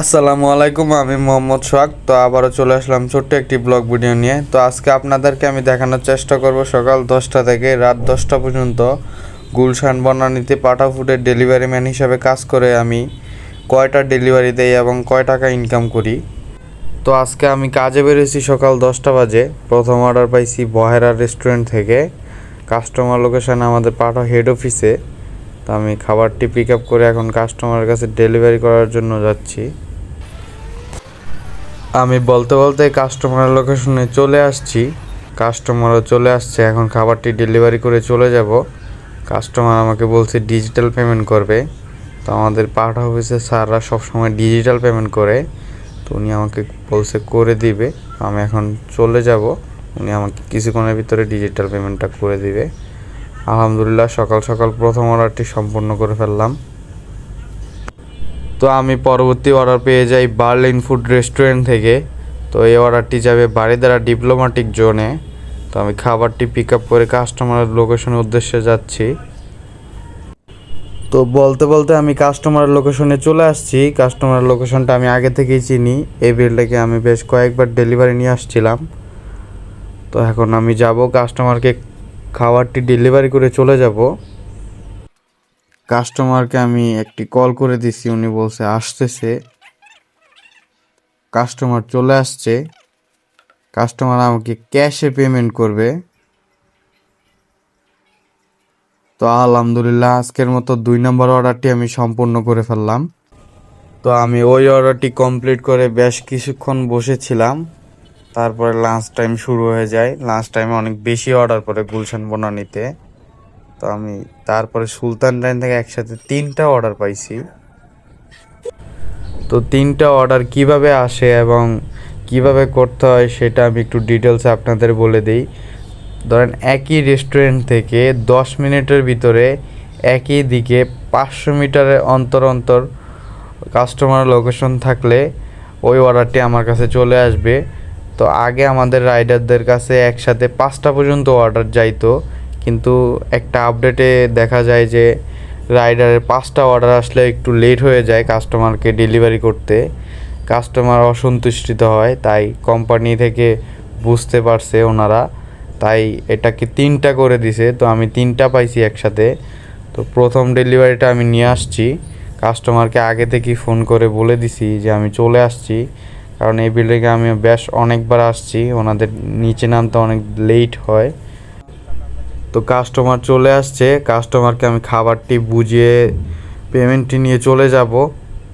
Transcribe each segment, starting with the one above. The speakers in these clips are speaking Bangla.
আসসালামু আলাইকুম, আমি মোহাম্মদ সোহাগ। তো আবারও চলে আসলাম ছোট্ট একটি ব্লগ ভিডিও নিয়ে। তো আজকে আপনাদেরকে আমি দেখানোর চেষ্টা করব সকাল দশটা থেকে রাত দশটা পর্যন্ত গুলশান বনানীতে পাঠা ফুডের ডেলিভারি ম্যান হিসাবে কাজ করে আমি কয়টা ডেলিভারি দেই এবং কয় টাকা ইনকাম করি। তো আজকে আমি কাজে বেরিয়েছি সকাল দশটা বাজে। প্রথম অর্ডার পাইছি বহেরা রেস্টুরেন্ট থেকে। কাস্টমার লোকেশন আমাদের পাঠা হেড অফিসে। তো আমি খাবারটি পিক আপ করে এখন কাস্টমারের কাছে ডেলিভারি করার জন্য যাচ্ছি। আমি বলতে বলতে কাস্টমারের লোকেশনে চলে আসছি। কাস্টমারও চলে আসছে, এখন খাবারটি ডেলিভারি করে চলে যাব। কাস্টমার আমাকে বলছে ডিজিটাল পেমেন্ট করবে। তো আমাদের পাঠা অফিসে স্যাররা সবসময় ডিজিটাল পেমেন্ট করে। তো উনি আমাকে বলছে, করে দিবে। আমি এখন চলে যাব। উনি আমাকে কিছুক্ষণের ভিতরে ডিজিটাল পেমেন্টটা করে দিবে। আলহামদুলিল্লাহ, সকাল সকাল প্রথম অর্ডারটি সম্পূর্ণ করে ফেললাম। তো আমি পরবর্তী অর্ডার পেয়ে যাই বার্লিন ফুড রেস্টুরেন্ট থেকে। তো এই অর্ডারটি যাবে বাড়িদারা ডিপ্লোম্যাটিক জোনে তো আমি খাবারটি পিক আপ করে কাস্টমারের লোকেশনের উদ্দেশ্যে যাচ্ছি। তো বলতে বলতে আমি কাস্টমারের লোকেশনে চলে আসছি। কাস্টমারের লোকেশনটা আমি আগে থেকেই চিনি। এই বিলটাকে আমি বেশ কয়েকবার ডেলিভারি নিয়ে আসছিলাম। তো এখন আমি যাব কাস্টমারকে খাবারটি ডেলিভারি করে চলে যাব। কাস্টমারকে আমি একটি কল করে দিছি, উনি বলছে, আসতেছে। কাস্টমার চলে আসছে। কাস্টমার আমাকে ক্যাশে পেমেন্ট করবে। তো আলহামদুলিল্লাহ, আজকের মতো দুই নম্বর অর্ডারটি আমি সম্পূর্ণ করে ফেললাম। তো আমি ওই অর্ডারটি কমপ্লিট করে বেশ কিছুক্ষণ বসেছিলাম। তারপরে লাঞ্চ টাইম শুরু হয়ে যায়। লাঞ্চ টাইমে অনেক বেশি অর্ডার পড়ে গুলশান বনানীতে। তো আমি তারপরে সুলতান লাইন থেকে একসাথে তিনটা অর্ডার পাইছি। তো তিনটা অর্ডার কীভাবে আসে এবং কীভাবে করতে হয় সেটা আমি একটু ডিটেলসে আপনাদের বলে দিই। ধরেন একই রেস্টুরেন্ট থেকে দশ মিনিটের ভিতরে একই দিকে পাঁচশো মিটারের অন্তর অন্তর কাস্টমার লোকেশন থাকলে ওই অর্ডারটি আমার কাছে চলে আসবে। তো আগে আমাদের রাইডারদের কাছে একসাথে পাঁচটা পর্যন্ত অর্ডার যাইতো। কিন্তু একটা আপডেটে দেখা যায় যে রাইডারের পাঁচটা অর্ডার আসলে একটু লেট হয়ে যায় কাস্টমারকে ডেলিভারি করতে। কাস্টমার অসন্তুষ্টিত হয়, তাই কোম্পানি থেকে বুঝতে পারছে ওনারা, তাই এটাকে তিনটা করে দিছে। তো আমি তিনটা পাইছি একসাথে। তো প্রথম ডেলিভারিটা আমি নিয়ে আসছি। কাস্টমারকে আগে থেকেই ফোন করে বলে দিছি যে আমি চলে আসছি। কারণ এই বিল্ডিংয়ে আমি বেশ অনেকবার আসছি, ওনাদের নিচে নামতে অনেক লেট হয়। তো কাস্টমার চলে আসছে কাস্টমারকে আমি খাবারটি বুঝিয়ে পেমেন্টটি নিয়ে চলে যাব।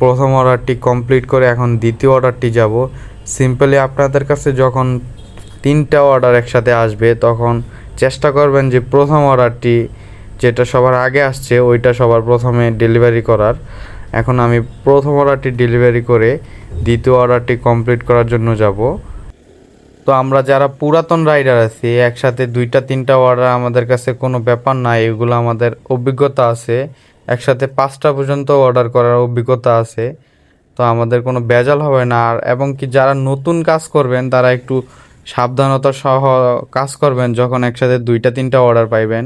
প্রথম অর্ডারটি কমপ্লিট করে এখন দ্বিতীয় অর্ডারটি যাব। সিম্পলি আপনাদের কাছে যখন তিনটা অর্ডার একসাথে আসবে, তখন চেষ্টা করবেন যে প্রথম অর্ডারটি যেটা সবার আগে আসছে, ওইটা সবার প্রথমে ডেলিভারি করার। এখন আমি প্রথম অর্ডারটি ডেলিভারি করে দ্বিতীয় অর্ডারটি কমপ্লিট করার জন্য যাব। তো আমরা যারা পুরাতন রাইডার আছি, একসাথে দুইটা, তিনটা অর্ডার আমাদের কাছে কোনো ব্যাপার না এগুলো আমাদের অভিজ্ঞতা আছে। একসাথে পাঁচটা পর্যন্ত অর্ডার করার অভিজ্ঞতা আছে। তো আমাদের কোনো বেজাল হবে না। আর এবং কি যারা নতুন কাজ করবেন, তারা একটু সাবধানতা সহ কাজ করবেন যখন একসাথে দুইটা, তিনটা অর্ডার পাইবেন।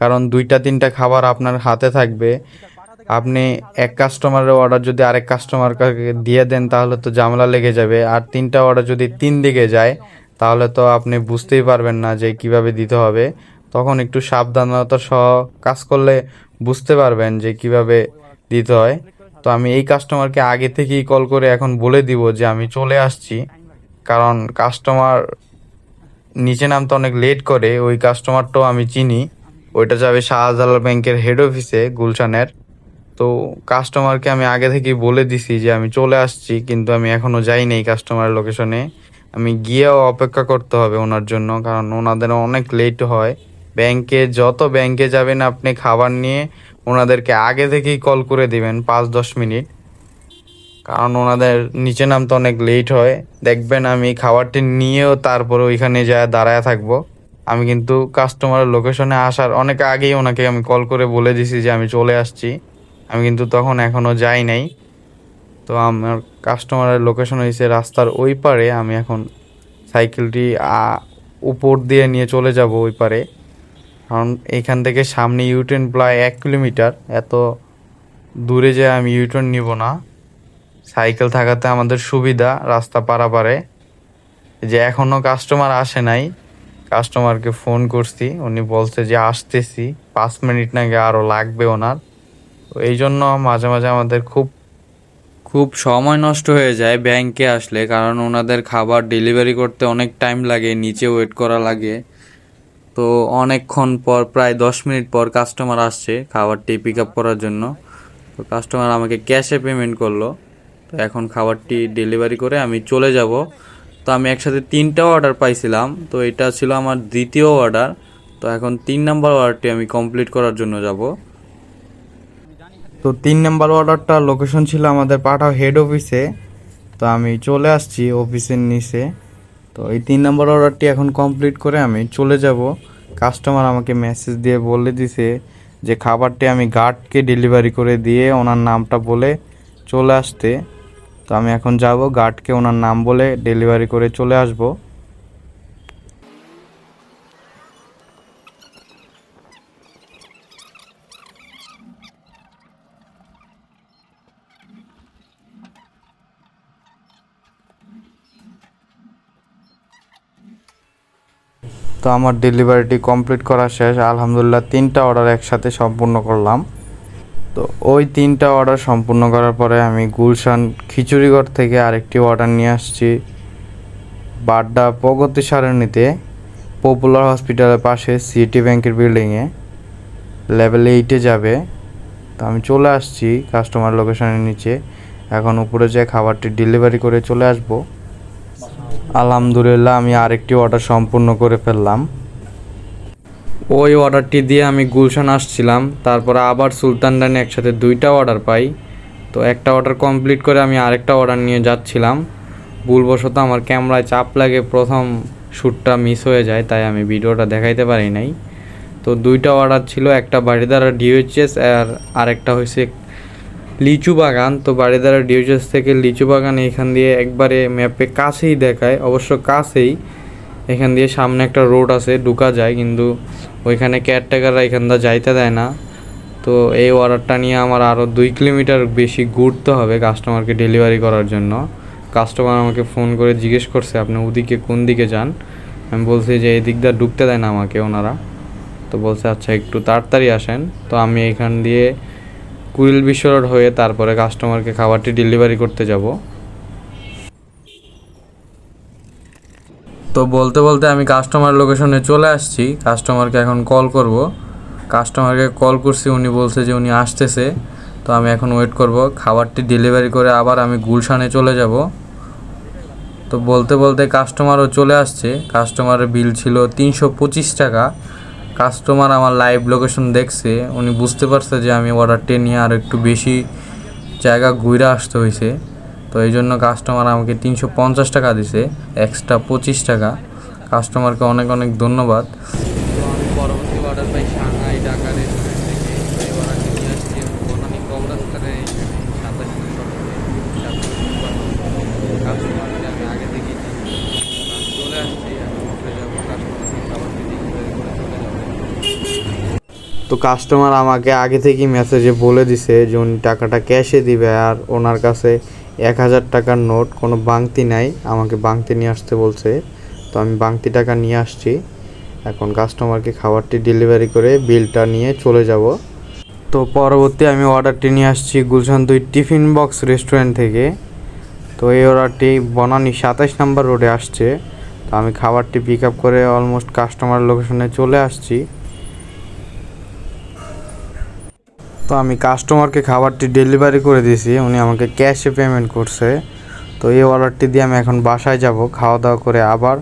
কারণ দুইটা, তিনটা খাবার আপনার হাতে থাকবে। আপনি এক কাস্টমারের অর্ডার যদি আরেক কাস্টমারকে দিয়ে দেন, তাহলে তো জামলা লেগে যাবে। আর তিনটা অর্ডার যদি তিন দিকে যায়, তাহলে তো আপনি বুঝতেই পারবেন না যে কীভাবে দিতে হবে। তখন একটু সাবধানতা সহ কাজ করলে বুঝতে পারবেন যে কীভাবে দিতে হয়। তো আমি এই কাস্টমারকে আগে থেকেই কল করে এখন বলে দিব যে আমি চলে আসছি। কারণ কাস্টমার নিচে নামতে অনেক লেট করে, ওই কাস্টমারটাও আমি চিনি। ওইটা যাবে শাহজালাল ব্যাংকের হেড অফিসে গুলশানের। তো কাস্টমারকে আমি আগে থেকেই বলে দিছি যে আমি চলে আসছি, কিন্তু আমি এখনও যাইনি এই কাস্টমারের লোকেশনে আমি গিয়েও অপেক্ষা করতে হবে ওনার জন্য, কারণ ওনাদের অনেক লেট হয়। ব্যাংকে, যত ব্যাংকে যাবেন আপনি খাবার নিয়ে, ওনাদেরকে আগে থেকেই কল করে দিবেন পাঁচ দশ মিনিট। কারণ ওনাদের নিচে নামতে অনেক লেট হয়। দেখবেন আমি খাবারটি নিয়েও তারপরে ওইখানে যায় দাঁড়ায় থাকব। আমি কিন্তু কাস্টমারের লোকেশনে আসার অনেক আগেই ওনাকে আমি কল করে বলে দিছি যে আমি চলে আসছি। আমি কিন্তু তখন এখনও যাই নাই। তো আমার কাস্টমারের লোকেশন হয়েছে রাস্তার ওই পারে। আমি এখন সাইকেলটি উপর দিয়ে নিয়ে চলে যাব ওই পারে। কারণ এইখান থেকে সামনে ইউটার্ন প্রায় এক কিলোমিটার। এত দূরে যে আমি ইউটার্ন নিব না। সাইকেল থাকাতে আমাদের সুবিধা রাস্তা পারাপারে। যে এখনও কাস্টমার আসে নাই। কাস্টমারকে ফোন করছি। উনি বলছে যে, আসতেছি। পাঁচ মিনিট নাকি আরও লাগবে ওনার। এই জন্য মাঝে মাঝে আমাদের খুব খুব সময় নষ্ট হয়ে যায় ব্যাংকে আসলে, কারণ ওনাদের খাবার ডেলিভারি করতে অনেক টাইম লাগে, নিচে ওয়েট করা লাগে। তো অনেকক্ষণ পর, প্রায় দশ মিনিট পর কাস্টমার আসছে খাবারটি পিক আপ করার জন্য। তো কাস্টমার আমাকে ক্যাশে পেমেন্ট করল। তো এখন খাবারটি ডেলিভারি করে আমি চলে যাব। তো আমি একসাথে তিনটা অর্ডার পাইছিলাম। তো এটা ছিল আমার দ্বিতীয় অর্ডার তো এখন তিন নম্বর অর্ডারটি আমি কমপ্লিট করার জন্য যাব। তো তিন নাম্বার অর্ডারটা লোকেশন ছিল আমাদের পাঠাও হেড অফিসে তো আমি চলে আসছি অফিসের নিচে। তো এই তিন নাম্বার অর্ডারটি এখন কমপ্লিট করে আমি চলে যাব। কাস্টমার আমাকে মেসেজ দিয়ে বলে দিছে যে খাবারটি আমি গার্ডকে ডেলিভারি করে দিয়ে ওনার নামটা বলে চলে আসতে। তো আমি এখন যাব গার্ডকে ওনার নাম বলে ডেলিভারি করে চলে আসব। তো আমার ডেলিভারিটি কমপ্লিট করা শেষ। আলহামদুলিল্লাহ তিনটা অর্ডার একসাথে সম্পূর্ণ করলাম। তো ওই তিনটা অর্ডার সম্পূর্ণ করার পরে আমি গুলশান খিচুড়িগড় থেকে আরেকটি অর্ডার নিয়ে আসছি। বাড্ডা প্রগতি সারণীতে পপুলার হসপিটালের পাশে সিটি ব্যাংকের বিল্ডিংয়ে লেভেল এইটে যাবে। তো আমি চলে আসছি কাস্টমার লোকেশনের নিচে। এখন উপরে যে খাবারটি ডেলিভারি করে চলে আসব। আলহামদুলিল্লাহ, আমি আরেকটি অর্ডার সম্পূর্ণ করে ফেললাম। ওই অর্ডারটি দিয়ে আমি গুলশান আসছিলাম, তারপরে আবার সুলতান ডানে একসাথে দুইটা অর্ডার পাই। তো একটা অর্ডার কমপ্লিট করে আমি আরেকটা অর্ডার নিয়ে যাচ্ছিলাম। ভুলবশত আমার ক্যামেরায় চাপ লাগে, প্রথম শ্যুটটা মিস হয়ে যায়, তাই আমি ভিডিওটা দেখাইতে পারি নাই। তো দুইটা অর্ডার ছিল, একটা বাড়িদারা ডিওএইচএস আর আরেকটা হয়েছে লিচু বাগান। তো বাড়িদারা ডিওএইচএস থেকে লিচু বাগান এখান দিয়ে একবারে ম্যাপে কাছেই দেখায়। অবশ্য কাছেই এখান দিয়ে সামনে একটা রোড আছে, ঢুকা যায়, কিন্তু ওইখানে কেয়ারটেকাররা এখান দিয়ে যাইতে দেয় না। তো এই অর্ডারটা নিয়ে আমার আরও দুই কিলোমিটার বেশি ঘুরতে হবে কাস্টমারকে ডেলিভারি করার জন্য। কাস্টমার আমাকে ফোন করে জিজ্ঞেস করছে, আপনি ওদিকে কোন দিকে যান? আমি বলছি যে, এই দিক দিয়ে ঢুকতে দেয় না আমাকে ওনারা। তো বলছে আচ্ছা একটু তাড়াতাড়ি আসেন। তো আমি এখান দিয়ে কুড়িল বিশ্ব হয়ে তারপরে কাস্টমারকে খাবারটি ডেলিভারি করতে যাব। তো বলতে বলতে আমি কাস্টমার লোকেশনে চলে আসছি। কাস্টমারকে এখন কল করব। কাস্টমারকে কল করছি, উনি বলছে যে উনি আসতেছে। তো আমি এখন ওয়েট করব। খাবারটি ডেলিভারি করে আবার আমি গুলশানে চলে যাব। তো বলতে বলতে কাস্টমারও চলে আসছে। কাস্টমারের বিল ছিল তিনশো পঁচিশ টাকা। কাস্টমার আমার লাইভ লোকেশন দেখছে, উনি বুঝতে পারছে যে আমি অর্ডারটি নিয়ে আর একটু বেশি জায়গা ঘুরে আসতে হয়েছে। তো এই জন্য কাস্টমার আমাকে তিনশো পঞ্চাশ টাকা দিছে এক্সট্রা পঁচিশ টাকা। কাস্টমারকে অনেক অনেক ধন্যবাদ তো আমি পরবর্তী অর্ডার পাই সাংহাই ঢাকা রেস্টুরেন্ট থেকে তো এই অর্ডারটি নিয়ে আসছি বনানী কবরাস্তারে সাতাশ কাস্টমারকে আমি আগে থেকেই চিনি আমি চলে আসছি এখন উঠে যাব কাস্টমারকে খাবারটি ডেলিভারি করে চলে যাব তো কাস্টমার আমাকে আগে থেকেই মেসেজে বলে দিছে যে উনি টাকাটা ক্যাশে দিবে আর ওনার কাছে এক হাজার টাকার নোট কোনো বাংতি নাই। আমাকে বাংতি নিয়ে আসতে বলছে। তো আমি বাংতি টাকা নিয়ে আসছি। এখন কাস্টমারকে খাবারটি ডেলিভারি করে বিলটা নিয়ে চলে যাব। তো পরবর্তী আমি অর্ডারটি নিয়ে আসছি গুলশান দুই টিফিন বক্স রেস্টুরেন্ট থেকে। তো এই অর্ডারটি বনানি সাতাশ নাম্বার রোডে আসছে। তো আমি খাবারটি পিক আপ করে অলমোস্ট কাস্টমার লোকেশনে চলে আসছি। তো আমি কাস্টমারকে খাবারটি ডেলিভারি করে দিয়েছি, উনি আমাকে ক্যাশে পেমেন্ট করছে। তো এই অর্ডারটি দিয়ে আমি এখন বাসায় যাব খাওয়া দাওয়া করে আবার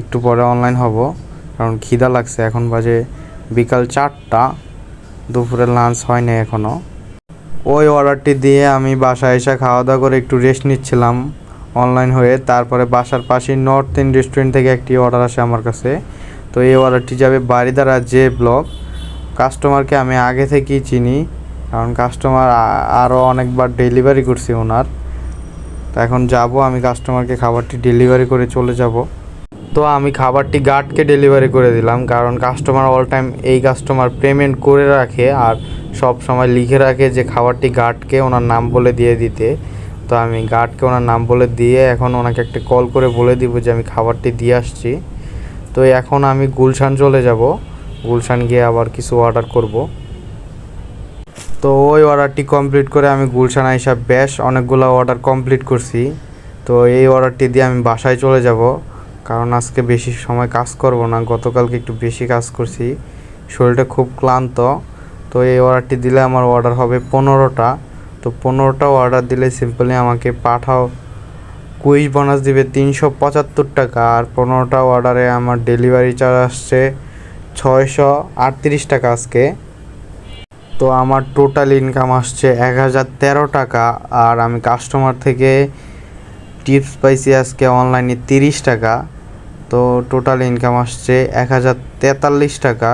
একটু পরে অনলাইন হব, কারণ খিদা লাগছে। এখন বাজে বিকাল চারটা, দুপুরে লাঞ্চ হয় নাই এখনও ওই অর্ডারটি দিয়ে আমি বাসায় এসে খাওয়া দাওয়া করে একটু রেস্ট নিচ্ছিলাম অনলাইন হয়ে। তারপরে বাসার পাশে নর্থ ইন্ড রেস্টুরেন্ট থেকে একটি অর্ডার আসে আমার কাছে। তো এই অর্ডারটি যাবে বাড়িদারা যে ব্লক কাস্টমারকে আমি আগে থেকেই চিনি। কারণ কাস্টমার আরও অনেকবার ডেলিভারি করছি ওনার। তো এখন যাব, আমি কাস্টমারকে খাবারটি ডেলিভারি করে চলে যাব। তো আমি খাবারটি গার্ডকে ডেলিভারি করে দিলাম, কারণ কাস্টমার অল টাইম এই কাস্টমার পেমেন্ট করে রাখে আর সব সময় লিখে রাখে যে খাবারটি গার্ডকে ওনার নাম বলে দিয়ে দিতে। তো আমি গার্ডকে ওনার নাম বলে দিয়ে এখন ওনাকে একটা কল করে বলে দিব যে আমি খাবারটি দিয়ে আসছি। তো এখন আমি গুলশান চলে যাব, গুলশান গিয়ে আবার কিছু অর্ডার করব। তো ওই অর্ডারটি কমপ্লিট করে আমি গুলশান আইসা বেশ অনেকগুলো অর্ডার কমপ্লিট করছি। তো এই অর্ডারটি দিয়ে আমি বাসায় চলে যাব। কারণ আজকে বেশি সময় কাজ করব না, গতকালকে একটু বেশি কাজ করছি। শরীরটা খুব ক্লান্ত। তো এই অর্ডারটি দিলে আমার অর্ডার হবে পনেরোটা। তো পনেরোটা অর্ডার দিলে সিম্পলি আমাকে পাঠাও। কুইজ বোনাস দিবে তিনশো পঁচাত্তর টাকা। আর পনেরোটা অর্ডারে আমার ডেলিভারি চার্জ আসছে ছয়শো আটত্রিশ টাকা আজকে। তো আমার টোটাল ইনকাম আসছে এক হাজার তেরো টাকা আর আমি কাস্টমার থেকে টিপস পাইছি আজকে অনলাইনে তিরিশ টাকা। তো টোটাল ইনকাম আসছে এক হাজার তেতাল্লিশ টাকা।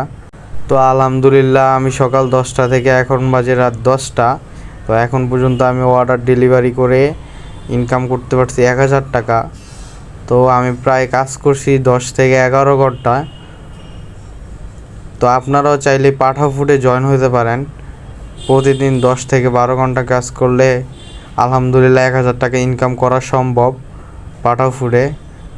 তো আলহামদুলিল্লাহ আমি সকাল দশটা থেকে এখন বাজে রাত দশটা। তো এখন পর্যন্ত আমি অর্ডার ডেলিভারি করে ইনকাম করতে পারছি এক হাজার টাকা। তো আমি প্রায় কাজ করছি দশ থেকে এগারো ঘণ্টা তো আপনারাও চাইলে পাঠা ফুটে জয়েন হতে পারেন। প্রতিদিন দশ থেকে বারো ঘণ্টা কাজ করলে আলহামদুলিল্লাহ এক হাজার টাকা ইনকাম করা সম্ভব পাঠা ফুডে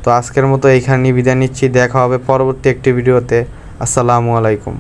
তো আজকের মতো এইখানে বিদায় নিচ্ছি, দেখা হবে পরবর্তী একটি ভিডিওতে আসসালামু আলাইকুম।